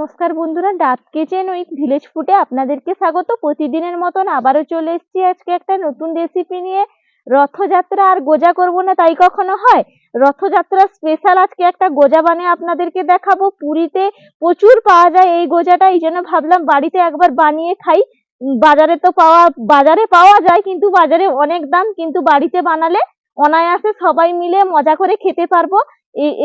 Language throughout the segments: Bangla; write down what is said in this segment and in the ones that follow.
নমস্কার বন্ধুরা, ডাব কিচেন উইথ ভিলেজ ফুটে আপনাদেরকে স্বাগত। প্রতিদিনের মতন আবারও চলে এসেছি আজকে একটা নতুন রেসিপি নিয়ে। রথযাত্রা আর গোজা করব না, তাই কখনো হয়? রথযাত্রা স্পেশাল আজকে একটা গোজা বানিয়ে আপনাদেরকে দেখাবো। পুরীতে প্রচুর পাওয়া যায় এই গোজাটা, এই জন্য ভাবলাম বাড়িতে একবার বানিয়ে খাই। বাজারে তো পাওয়া, বাজারে পাওয়া যায় কিন্তু বাজারে অনেক দাম, কিন্তু বাড়িতে বানালে অনায়াসে সবাই মিলে মজা করে খেতে পারব।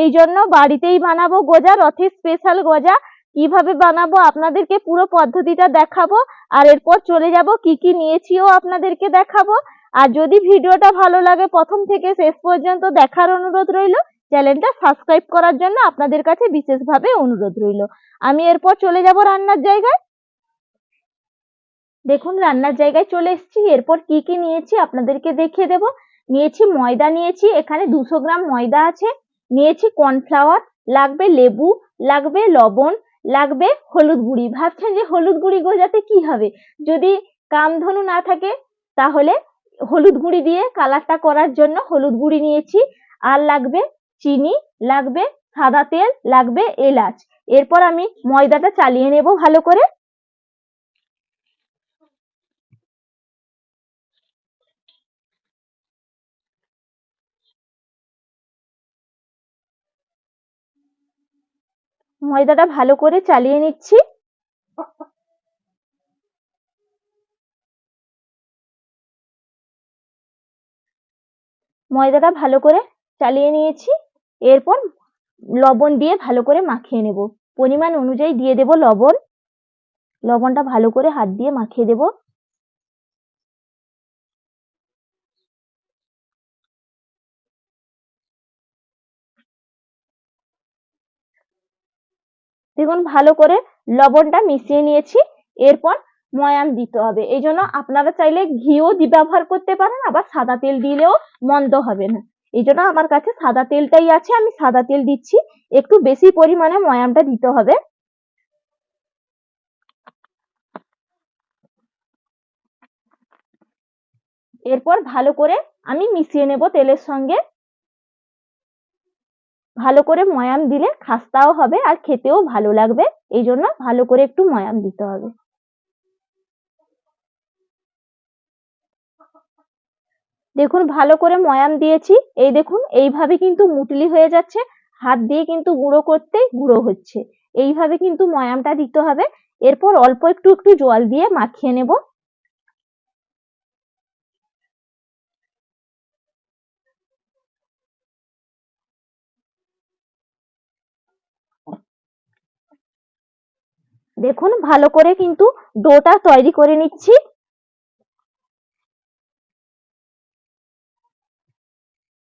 এই জন্য বাড়িতেই বানাবো গোজা, রথের স্পেশাল গজা। কীভাবে বানাবো, আপনাদেরকে পুরো পদ্ধতিটা দেখাবো, আর এরপর চলে যাব, কি কি নিয়েছিও আপনাদেরকে দেখাবো। আর যদি ভিডিওটা ভালো লাগে, প্রথম থেকে শেষ পর্যন্ত দেখার অনুরোধ রইল, চ্যানেলটা সাবস্ক্রাইব করার জন্য আপনাদের কাছে বিশেষভাবে অনুরোধ রইল। আমি এরপর চলে যাব রান্নার জায়গায়। দেখুন, রান্নার জায়গায় চলে এসেছি। এরপর কি কি নিয়েছি আপনাদেরকে দেখিয়ে দেব। নিয়েছি ময়দা নিয়েছি, এখানে দুশো গ্রাম ময়দা আছে। নিয়েছি কর্নফ্লাওয়ার, লাগবে লেবু, লাগবে লবণ লাগবে হলুদ গুঁড়ি। ভাবছেন যে হলুদ গুঁড়ি গোজাতে কি হবে? যদি কামধনু না থাকে, তাহলে হলুদ গুঁড়ি দিয়ে কালারটা করার জন্য হলুদ গুঁড়ি নিয়েছি। আর লাগবে চিনি, লাগবে সাদা তেল, লাগবে এলাচ। এরপর আমি ময়দাটা চালিয়ে নেব ভালো করে। ময়দাটা ভালো করে চালিয়ে নিচ্ছি। ময়দাটা ভালো করে চালিয়ে নিয়েছি। এরপর লবণ দিয়ে ভালো করে মাখিয়ে নেব। পরিমাণ অনুযায়ী দিয়ে দেব লবণ। লবণটা ভালো করে হাত দিয়ে মাখিয়ে দেব। দেখুন, ভালো করে লবণটা মিশিয়ে নিয়েছি। এরপর ময়াম দিতে হবে। এই জন্য আপনারা চাইলে ঘিও ব্যবহার করতে পারেন, আবার সাদা তেল দিলেও মন্দ হবে না। এই জন্য আমার কাছে সাদা তেলটাই আছে, আমি সাদা তেল দিচ্ছি। একটু বেশি পরিমাণে ময়ামটা দিতে হবে। এরপর ভালো করে আমি মিশিয়ে নেব তেলের সঙ্গে। ভালো করে ময়াম দিলে খাস্তাও হবে আর খেতেও ভালো লাগবে। এই জন্য ভালো করে একটু ময়াম দিতে হবে। দেখুন, ভালো করে ময়াম দিয়েছি। এই দেখুন, এইভাবে কিন্তু মুটলি হয়ে যাচ্ছে। হাত দিয়ে কিন্তু গুঁড়ো করতেই গুঁড়ো হচ্ছে। এইভাবে কিন্তু ময়ামটা দিতে হবে। এরপর অল্প একটু একটু জল দিয়ে মাখিয়ে নেব। দেখুন, ভালো করে কিন্তু ডোটা তৈরি করে নিচ্ছি।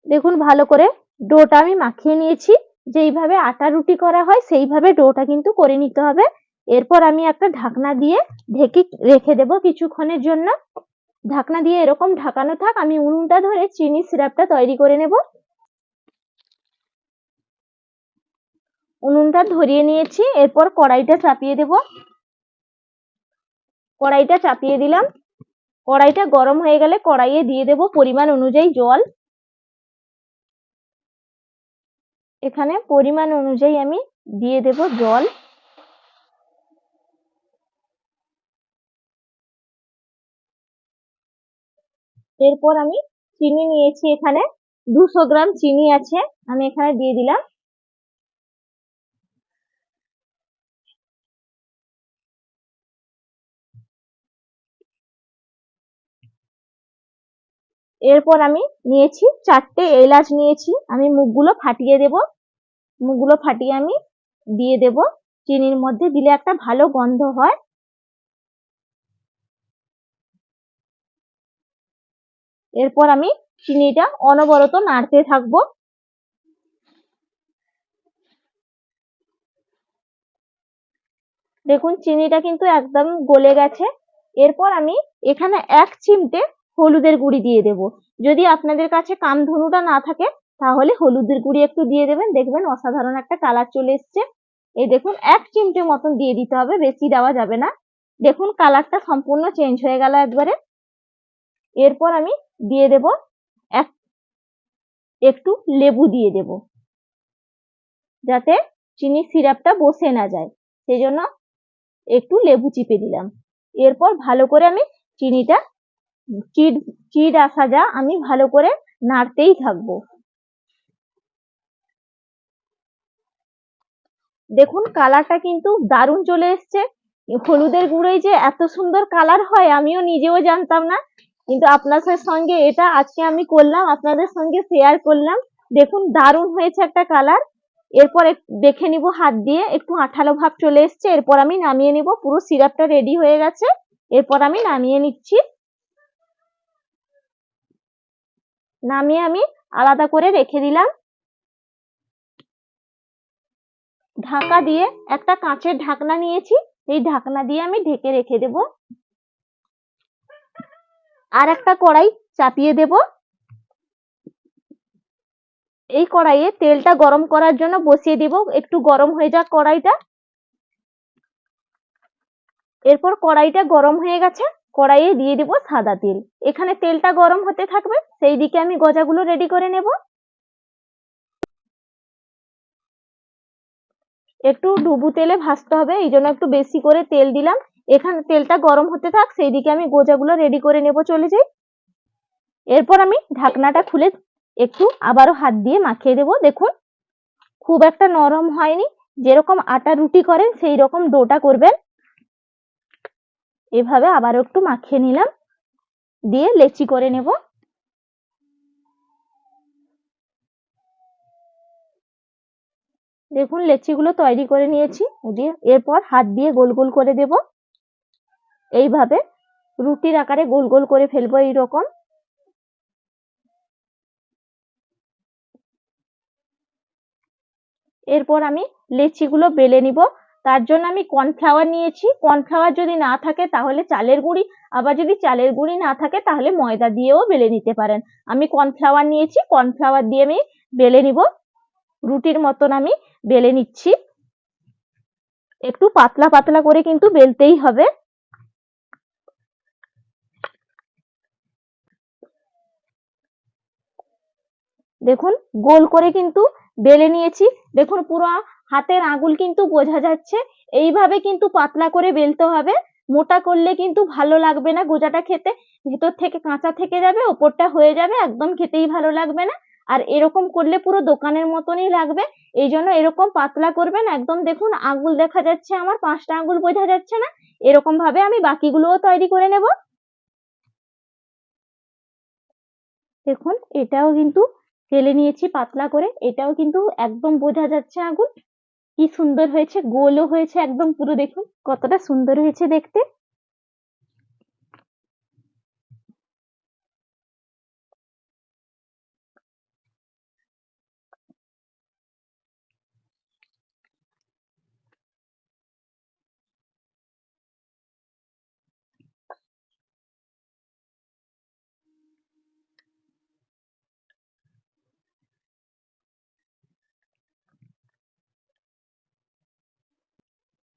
দেখুন, ভালো করে ডোটা আমি মাখিয়ে নিয়েছি। যেইভাবে আটা রুটি করা হয়, সেইভাবে ডোটা কিন্তু করে নিতে হবে। এরপর আমি একটা ঢাকনা দিয়ে ঢেকে রেখে দেব কিছুক্ষণের জন্য। ঢাকনা দিয়ে এরকম ঢাকানো থাক, আমি উনুনটা ধরে চিনি সিরাপটা তৈরি করে নেব। উনুনটা ধরিয়ে নিয়েছি, এরপর কড়াইটা চাপিয়ে দেব। কড়াইটা চাপিয়ে দিলাম। কড়াইটা গরম হয়ে গেলে কড়াইয়ে দিয়ে দেব পরিমাণ অনুযায়ী জল। এখানে পরিমাণ অনুযায়ী আমি দিয়ে দেব জল। এরপর আমি চিনি নিয়েছি এখানে। দুশো গ্রাম চিনি আছে, আমি এখানে দিয়ে দিলাম। এরপর আমি নিয়েছি চারটে এলাচ নিয়েছি, আমি মুখগুলো ফাটিয়ে দেব। মুখগুলো ফাটিয়ে আমি দিয়ে দেব। চিনির মধ্যে দিলে একটা ভালো গন্ধ হয়। এরপর আমি চিনিটা অনবরত নাড়তে থাকব। দেখুন, চিনিটা কিন্তু একদম গলে গেছে। এরপর আমি এখানে এক চিমটে হলুদের গুঁড়ি দিয়ে দেব। যদি আপনাদের কাছে কামধনুটা না থাকে, তাহলে হলুদের গুঁড়ি একটু দিয়ে দেবেন। দেখবেন অসাধারণ একটা কালার চলে এসছে। এই দেখুন, এক চিমটে মতন দিয়ে দিতে হবে, বেশি দেওয়া যাবে না। দেখুন, কালারটা সম্পূর্ণ চেঞ্জ হয়ে গেল একবারে। এরপর আমি দিয়ে দেব এক, একটু লেবু দিয়ে দেব। যাতে চিনির সিরাপটা বসে না যায়। সেই জন্য একটু লেবু চিপে দিলাম। এরপর ভালো করে আমি চিনিটা চিট চিট আসা যা, আমি ভালো করে নাড়তেই থাকব। দেখুন, কালারটা কিন্তু দারুণ চলে এসছে। হলুদের গুঁড়োয় যে এত সুন্দর কালার হয়, আমিও নিজেও জানতাম না। কিন্তু আপনাদের সঙ্গে এটা আজকে আমি করলাম, আপনাদের সঙ্গে শেয়ার করলাম। দেখুন, দারুণ হয়েছে একটা কালার। এরপর দেখে নিব হাত দিয়ে, একটু আঠালো ভাব চলে এসছে। এরপর আমি নামিয়ে নিব, পুরো সিরাপটা রেডি হয়ে গেছে। এরপর আমি নামিয়ে নিচ্ছি। নামিয়ে আমি আলাদা করে রেখে দিলাম। ঢাকা দিয়ে একটা কাঁচের ঢাকনা নিয়েছি, এই ঢাকনা দিয়ে আমি ঢেকে রেখে দেব। আর একটা কড়াই চাপিয়ে দেব। এই কড়াইয়ে তেলটা গরম করার জন্য বসিয়ে দিব। একটু গরম হয়ে যাক কড়াইটা। এরপর কড়াইটা গরম হয়ে গেছে। কড়াইয়ে দিয়ে দিব সাদা তেল। এখানে তেলটা গরম হতে থাকবে, সেই দিকে আমি গজাগুলো রেডি করে নেব। একটু ডুবু তেলে ভাজতে হবে, এই জন্য একটু বেশি করে তেল দিলাম। এখানে, তেলটা গরম হতে থাক, সেই দিকে আমি গোজাগুলো রেডি করে নেব চলে যাই। এরপর আমি ঢাকনাটা খুলে একটু আবারও হাত দিয়ে মাখিয়ে দেব, দেখুন। খুব একটা নরম হয়নি, যেরকম আটা রুটি করেন, সেই রকম ডোটা করবেন। এভাবে আবার একটু মাখিয়ে নিলাম। দিয়ে লেচি করে নেব। দেখুন, লেচিগুলো তৈরি করে নিয়েছি। দিয়ে এরপর হাত দিয়ে গোল গোল করে দেব। এইভাবে রুটির আকারে গোল গোল করে ফেলব এইরকম। এরপর আমি লেচিগুলো বেলে নিব। তার জন্য আমি কর্নফ্লাওয়ার নিয়েছি। কর্নফ্লাওয়ার যদি না থাকে তাহলে চালের গুঁড়ি। আবার যদি চালের গুঁড়ি না থাকে তাহলে ময়দা দিয়েও বেলে নিতে পারেন। আমি কর্নফ্লাওয়ার নিয়েছি কর্নফ্লাওয়ার দিয়ে আমি বেলে নিব। রুটির মতন আমি বেলে নিচ্ছি। একটু পাতলা পাতলা করে কিন্তু বেলতেই হবে। দেখুন, গোল করে কিন্তু বেলে নিয়েছি। দেখুন পুরো হাতের আঙুল কিন্তু বোঝা যাচ্ছে। এইভাবে কিন্তু পাতলা করে বেলতে হবে। মোটা করলে কিন্তু ভালো লাগবে না গোজাটা খেতে। ভিতর থেকে কাঁচা থেকে যাবে, ওপরটা হয়ে যাবে, একদম খেতেই ভালো লাগবে না। আর এরকম করলে পুরো দোকানের মতনই লাগবে। এই জন্য এরকম পাতলা করবেন। একদম দেখুন, আঙুল দেখা যাচ্ছে আমার, পাঁচটা আঙুল বোঝা যাচ্ছে না। এরকম ভাবে আমি বাকিগুলোও তৈরি করে নেব। দেখুন, এটাও কিন্তু ফেলে নিয়েছি পাতলা করে। এটাও কিন্তু একদম বোঝা যাচ্ছে আঙুল। কি সুন্দর হয়েছে গোলও হয়েছে একদম পুরো দেখুন কতটা সুন্দর হয়েছে দেখতে।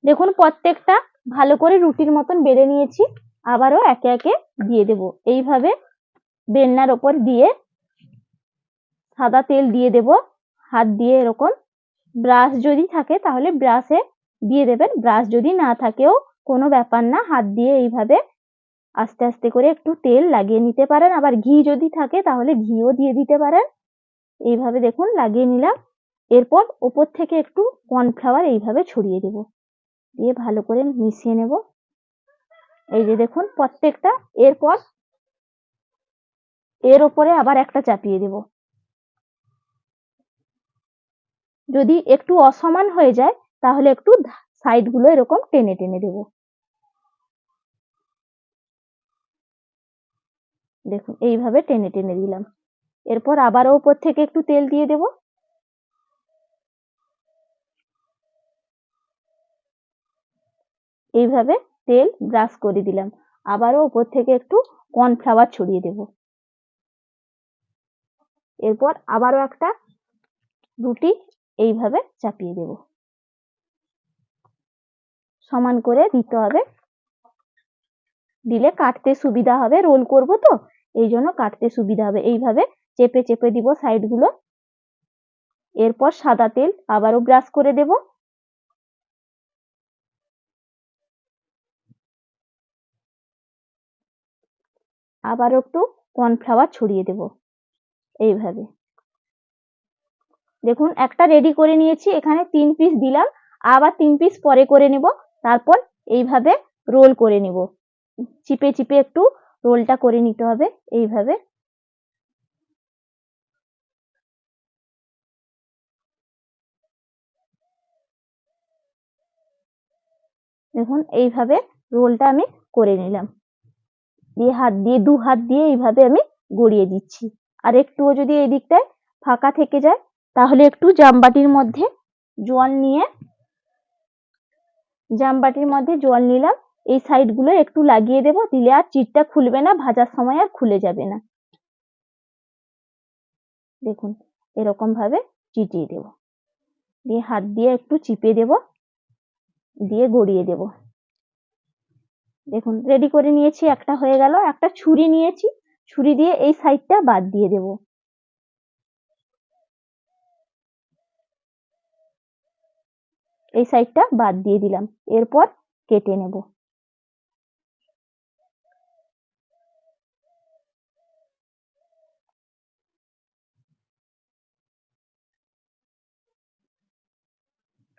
দেখুন, প্রত্যেকটা ভালো করে রুটির মতন বেড়ে নিয়েছি। আবারও একে একে দিয়ে দেব। এইভাবে বেলনার ওপর দিয়ে সাদা তেল দিয়ে দেব। হাত দিয়ে এরকম ব্রাশ যদি থাকে তাহলে ব্রাশে দিয়ে দেবেন। ব্রাশ যদি না থাকেও কোনো ব্যাপার না, হাত দিয়ে এইভাবে আস্তে আস্তে করে একটু তেল লাগিয়ে নিতে পারেন। আবার ঘি যদি থাকে তাহলে ঘিও দিয়ে দিতে পারেন। এইভাবে দেখুন, লাগিয়ে নিলাম। এরপর ওপর থেকে একটু কর্নফ্লাওয়ার এইভাবে ছড়িয়ে দেব। দিয়ে ভালো করে মিশিয়ে নেব। এই যে দেখুন, প্রত্যেকটা, এরপর এর ওপরে আবার একটা চাপিয়ে দেব। যদি একটু অসমান হয়ে যায়, তাহলে একটু সাইডগুলো এরকম টেনে টেনে দেব। দেখুন, এইভাবে টেনে টেনে দিলাম। এরপর আবারও উপর থেকে একটু তেল দিয়ে দেব। এইভাবে তেল ব্রাশ করে দিলাম। আবারও উপর থেকে একটু কর্নফ্লাওয়ার ছড়িয়ে দেব। এরপর আবারও একটা রুটি এইভাবে চাপিয়ে দেব। সমান করে দিতে হবে। দিলে কাটতে সুবিধা হবে। রোল করব তো, এই জন্য কাটতে সুবিধা হবে। এইভাবে চেপে চেপে দিব সাইডগুলো এরপর সাদা তেল আবারও ব্রাশ করে দেব। আবারও একটু কর্নফ্লাওয়ার ছড়িয়ে দেব। এইভাবে। দেখুন, একটা রেডি করে নিয়েছি, এখানে তিন পিস দিলাম, আবার তিন পিস পরে করে নেব, তারপর এইভাবে রোল করে নেব। চিপে চিপে একটু রোলটা করে নিতে হবে, এইভাবে। দেখুন, এইভাবে রোলটা আমি করে নিলাম। দিয়ে হাত দিয়ে, দু হাত দিয়ে এইভাবে আমি গড়িয়ে দিচ্ছি। আর একটুও যদি এই দিকটায় ফাঁকা থেকে যায়, তাহলে একটু জামবাটির মধ্যে জল নিয়ে, জামবাটির মধ্যে জল নিলাম। এই সাইডগুলো একটু লাগিয়ে দেব, দিলে আর চিটটা খুলবে না, ভাজার সময় আর খুলে যাবে না। দেখুন এরকম ভাবে চিটিয়ে দেব। দিয়ে হাত দিয়ে একটু চিপে দেব, দিয়ে গড়িয়ে দেব। দেখুন রেডি করে নিয়েছি, একটা হয়ে গেল, একটা ছুরি নিয়েছি, ছুরি দিয়ে এই সাইডটা বাদ দিয়ে দেব। এই সাইডটা বাদ দিয়ে দিলাম, এরপর কেটে নেব।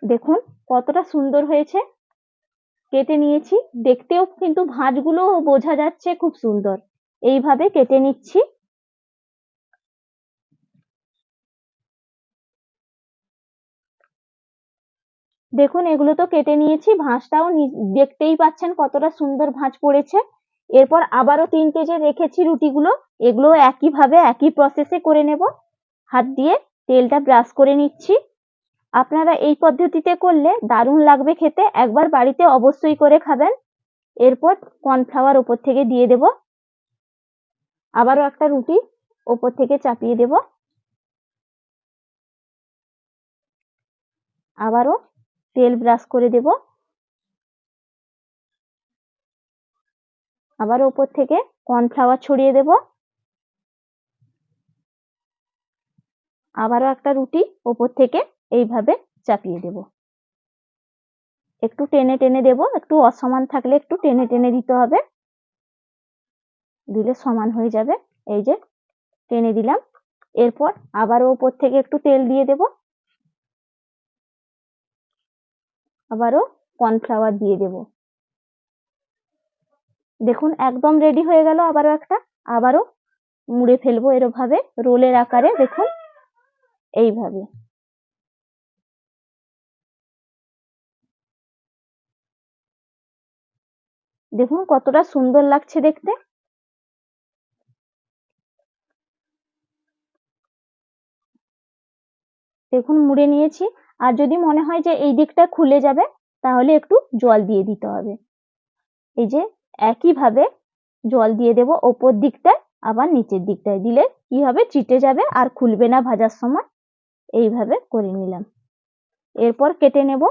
দেখুন, কতটা সুন্দর হয়েছে। কেটে নিয়েছি। দেখতেও কিন্তু ভাঁজগুলো বোঝা যাচ্ছে খুব সুন্দর। এইভাবে কেটে নিচ্ছি। দেখুন, এগুলো তো কেটে নিয়েছি। ভাঁজটাও দেখতেই পাচ্ছেন কতটা সুন্দর ভাঁজ পড়েছে। এরপর আবারও তিনটে যে রেখেছি রুটিগুলো। এগুলো একইভাবে একই প্রসেসে করে নেব। হাত দিয়ে তেলটা ব্রাশ করে নিচ্ছি। আপনারা এই পদ্ধতিতে করলে দারুণ লাগবে খেতে। একবার বাড়িতে অবশ্যই করে খাবেন। এরপর কর্নফ্লাওয়ার ওপর থেকে দিয়ে দেব। আবারও একটা রুটি ওপর থেকে চাপিয়ে দেব। আবারও তেল ব্রাশ করে দেব। আবার ওপর থেকে কর্নফ্লাওয়ার ছড়িয়ে দেব। আবারও একটা রুটি ওপর থেকে এইভাবে চাপিয়ে দেব। একটু টেনে টেনে দেব, একটু অসমান থাকলে একটু টেনে টেনে দিতে হবে। দিলে সমান হয়ে যাবে। এই যে, টেনে দিলাম। এরপর আবারও ওপর থেকে একটু তেল দিয়ে দেব। আবারও কর্নফ্লাওয়ার দিয়ে দেব। দেখুন, একদম রেডি হয়ে গেল আবারও একটা। আবারও মুড়ে ফেলব এরভাবে। রোলের আকারে দেখুন, এইভাবে। দেখুন কতটা সুন্দর লাগছে দেখতে। দেখুন মুড়ে নিয়েছি। আর যদি মনে হয় যে এই দিকটা খুলে যাবে, তাহলে একটু জল দিয়ে দিতে হবে। এই যে একইভাবে জল দিয়ে দেব ওপর দিকটায় আবার নিচের দিকটায়। দিলে কি হবে? চিটে যাবে আর খুলবে না ভাজার সময়। এইভাবে করে নিলাম। এরপর কেটে নেব।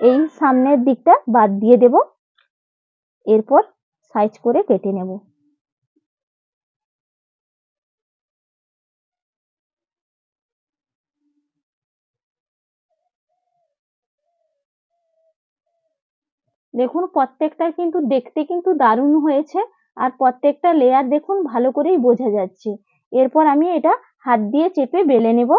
এই সামনের দিকটা বাদ দিয়ে দেব। এরপর সাইজ করে কেটে নেব। দেখুন, প্রত্যেকটা কিন্তু দেখতে কিন্তু দারুণ হয়েছে আর প্রত্যেকটা লেয়ার দেখুন ভালো করেই বোঝা যাচ্ছে। এরপর আমি এটা হাত দিয়ে চেপে বেলে নেব।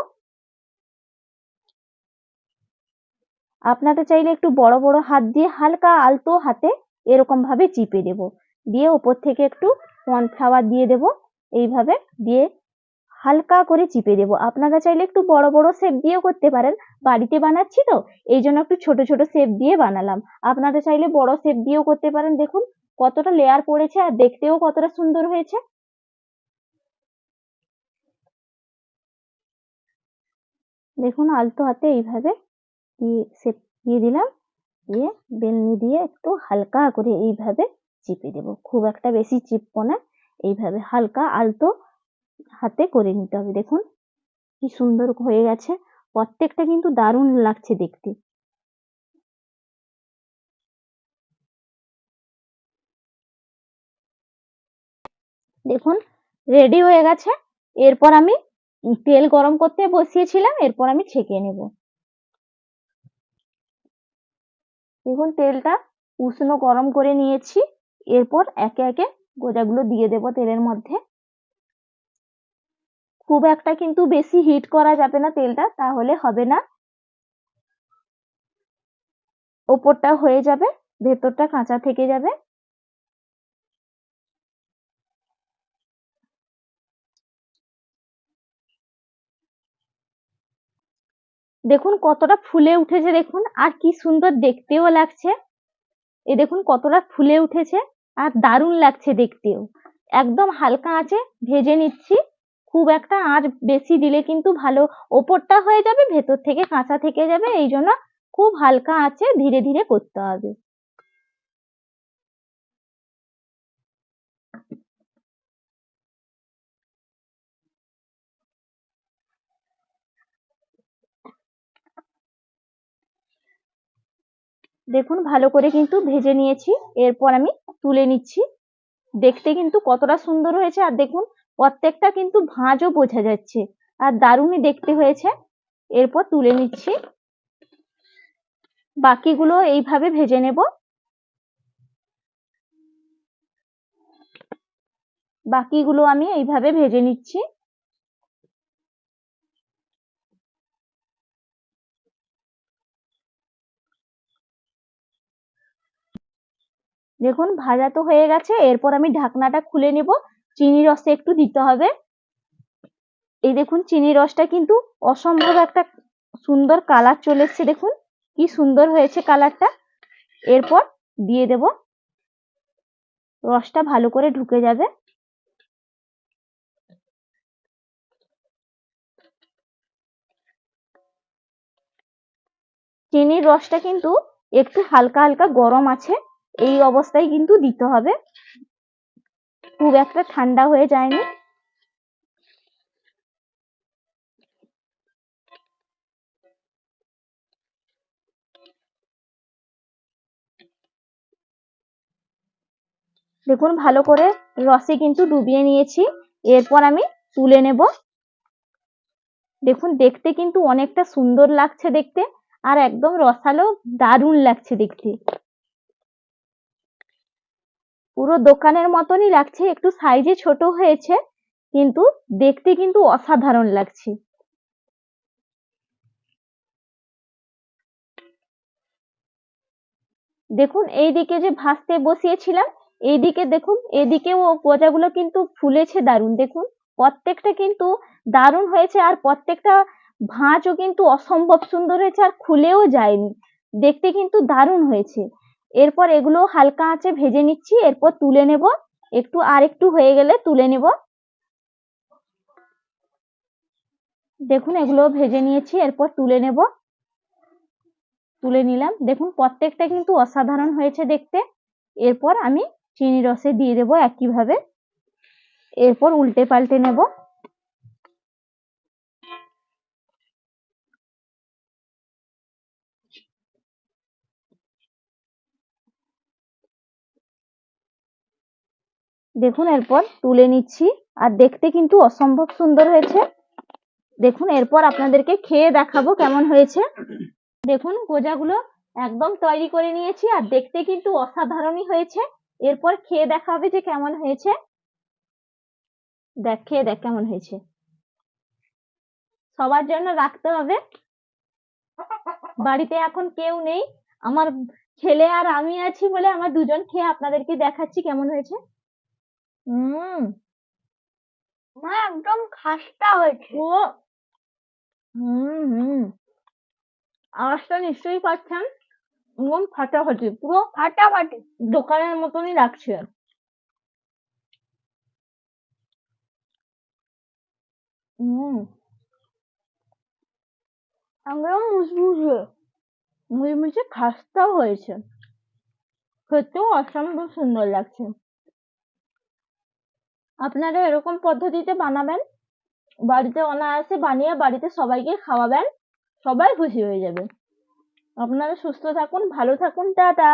আপনারা চাইলে একটু বড় বড় হাত দিয়ে হালকা আলতো হাতে এরকম ভাবে চিপে দেব। দিয়ে ওপর থেকে একটু কর্নফ্লাওয়ার দিয়ে দেব। এইভাবে দিয়ে হালকা করে চিপে দেব। আপনারা চাইলে একটু বড় বড় শেপ দিয়েও করতে পারেন। বাড়িতে বানাচ্ছি তো, এই জন্য একটু ছোট ছোট শেপ দিয়ে বানালাম। আপনারা চাইলে বড় শেপ দিয়েও করতে পারেন। দেখুন কতটা লেয়ার পড়েছে আর দেখতেও কতটা সুন্দর হয়েছে। দেখুন আলতো হাতে এইভাবে দিয়ে শেপ দিয়ে দিলাম। দিয়ে বেলনি দিয়ে একটু হালকা করে এইভাবে চিপে দেব। খুব একটা বেশি চিপবো না, এইভাবে হালকা আলতো হাতে করে নিতে হবে। দেখুন কি সুন্দর হয়ে গেছে। প্রত্যেকটা কিন্তু দারুণ লাগছে দেখতে। দেখুন রেডি হয়ে গেছে। এরপর আমি তেল গরম করতে বসিয়েছিলাম, এরপর আমি ছেঁকে নেব। দেখুন, তেলটা উষ্ণ গরম করে নিয়েছি। এরপর একে একে গোজাগুলো দিয়ে দেব তেলের মধ্যে। খুব একটা কিন্তু বেশি হিট করা যাবে না তেলটা, তাহলে হবে না। ওপরটা হয়ে যাবে, ভেতরটা কাঁচা থেকে যাবে। দেখুন কতটা ফুলে উঠেছে, দেখুন। আর কি সুন্দর দেখতেও লাগছে। এ দেখুন কতটা ফুলে উঠেছে আর দারুণ লাগছে দেখতেও। একদম হালকা আঁচে ভেজে নিচ্ছি। খুব একটা আঁচ বেশি দিলে কিন্তু ভালো ওপরটা হয়ে যাবে, ভেতর থেকে কাঁচা থেকে যাবে। এই জন্য খুব হালকা আঁচে ধীরে ধীরে করতে হবে। দেখুন, ভালো করে কিন্তু ভেজে নিয়েছি। এরপর আমি তুলে নিচ্ছি। দেখতে কিন্তু কতটা সুন্দর হয়েছে। আর দেখুন, প্রত্যেকটা কিন্তু ভাঁজও বোঝা যাচ্ছে। আর দারুণই দেখতে হয়েছে। এরপর তুলে নিচ্ছি। বাকিগুলো এইভাবে ভেজে নেব। বাকিগুলো আমি এইভাবে ভেজে নিচ্ছি। দেখুন, ভাজা তো হয়ে গেছে। এরপর আমি ঢাকনাটা খুলে নেব। চিনি রসে একটু দিতে হবে। এই দেখুন, চিনি রসটা কিন্তু অসম্ভব একটা সুন্দর কালার চলে এসছে। দেখুন, কি সুন্দর হয়েছে কালারটা। এরপর দিয়ে দেব। রসটা ভালো করে ঢুকে যাবে। চিনির রসটা কিন্তু একটু হালকা হালকা গরম আছে। এই অবস্থায় কিন্তু দিতে হবে। খুব একটা ঠান্ডা হয়ে যায়নি। দেখুন, ভালো করে রসে কিন্তু ডুবিয়ে নিয়েছি। এরপর আমি তুলে নেব। দেখুন, দেখতে কিন্তু অনেকটা সুন্দর লাগছে দেখতে, আর একদম রসালো দারুণ লাগছে দেখতে। পুরো দোকানের মতনই লাগছে, একটু সাইজে ছোট হয়েছে, কিন্তু দেখতে কিন্তু অসাধারণ লাগছে। দেখুন, এইদিকে যে ভাসতে বসিয়েছিলাম, এইদিকে দেখুন এদিকেও গজাগুলো কিন্তু ফুলেছে দারুণ। দেখুন, প্রত্যেকটা কিন্তু দারুণ হয়েছে আর প্রত্যেকটা ভাঁজও কিন্তু অসম্ভব সুন্দর হয়েছে আর খুলেও যায়নি। দেখতে কিন্তু দারুণ হয়েছে। এরপর এগুলো হালকা আঁচে ভেজে নিচ্ছি, এরপর তুলে নেব। একটু আর একটু হয়ে গেলে তুলে নেব। দেখুন, এগুলো ভেজে নিয়েছি, এরপর তুলে নেব। তুলে নিলাম। দেখুন, প্রত্যেকটা কিন্তু অসাধারণ হয়েছে দেখতে। এরপর আমি চিনি রসে দিয়ে দেবো একইভাবে। এরপর উল্টে পাল্টে নেব। দেখুন এরপর তুলে নিচ্ছি। আর দেখতে কিন্তু অসম্ভব সুন্দর হয়েছে। দেখুন এরপর আপনাদেরকে খেয়ে দেখাবো কেমন হয়েছে। দেখুন গোজাগুলো একদম তৈরি করে নিয়েছি আর দেখতে কিন্তু অসাধারণই হয়েছে। এরপর খেয়ে দেখাবে যে কেমন হয়েছে। দেখ, খেয়ে দেখ কেমন হয়েছে। সবার জন্য রাখতে হবে। বাড়িতে এখন কেউ নেই। আমার ছেলে আর আমি আছি বলে আমার দুজন খেয়ে আপনাদেরকে দেখাচ্ছি কেমন হয়েছে। হুম। মা একদম খাস্তা হয়েছে। ও হুম হুম। আওয়াজটা নিশ্চয়ই পাচ্ছেন? একদম ফাটাফাটি পুরো ফাটাফাটি। দোকানের মতনই লাগছে। হুম। একদম মুসমুসে মুচমুচে খাস্তাও হয়েছে। খেতেও অসম্ভব সুন্দর লাগছে। আপনারা এরকম পদ্ধতিতে বানাবেন, বাড়িতে অনায়াসে বানিয়ে বাড়িতে সবাইকে খাওয়াবেন, সবাই খুশি হয়ে যাবে। আপনারা সুস্থ থাকুন, ভালো থাকুন, টাটা।